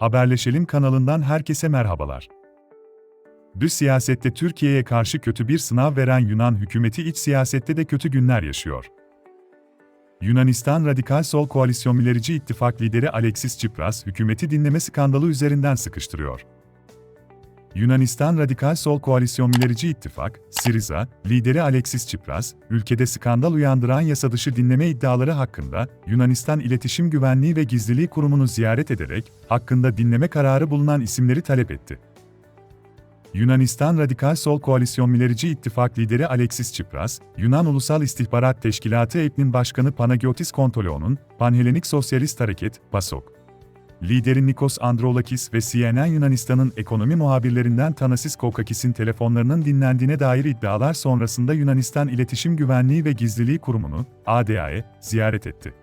Haberleşelim kanalından herkese merhabalar. Dış siyasette Türkiye'ye karşı kötü bir sınav veren Yunan hükümeti iç siyasette de kötü günler yaşıyor. Yunanistan Radikal Sol Koalisyon Milerici İttifak lideri Alexis Tsipras hükümeti dinleme skandalı üzerinden sıkıştırıyor. Yunanistan Radikal Sol Koalisyon Milerici İttifak, Syriza, lideri Alexis Tsipras, ülkede skandal uyandıran yasa dışı dinleme iddiaları hakkında Yunanistan İletişim Güvenliği ve Gizliliği Kurumu'nu ziyaret ederek hakkında dinleme kararı bulunan isimleri talep etti. Yunanistan Radikal Sol Koalisyon Milerici İttifak lideri Alexis Tsipras, Yunan Ulusal İstihbarat Teşkilatı EPN'in başkanı Panagiotis Kontoliou'nun Panhelenik Sosyalist Hareket, PASOK, lideri Nikos Androulakis ve CNN Yunanistan'ın ekonomi muhabirlerinden Tanasis Kokakis'in telefonlarının dinlendiğine dair iddialar sonrasında Yunanistan İletişim Güvenliği ve Gizliliği Kurumu'nu, ADA'ye, ziyaret etti.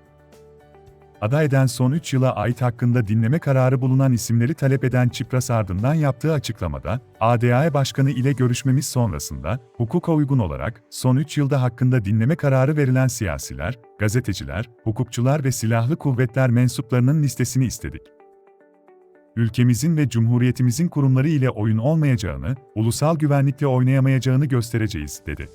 Aday eden son 3 yıla ait hakkında dinleme kararı bulunan isimleri talep eden Çipras ardından yaptığı açıklamada, ADAE Başkanı ile görüşmemiz sonrasında, hukuka uygun olarak, son 3 yılda hakkında dinleme kararı verilen siyasiler, gazeteciler, hukukçular ve silahlı kuvvetler mensuplarının listesini istedik. Ülkemizin ve Cumhuriyetimizin kurumları ile oyun olmayacağını, ulusal güvenlikle oynayamayacağını göstereceğiz, dedi.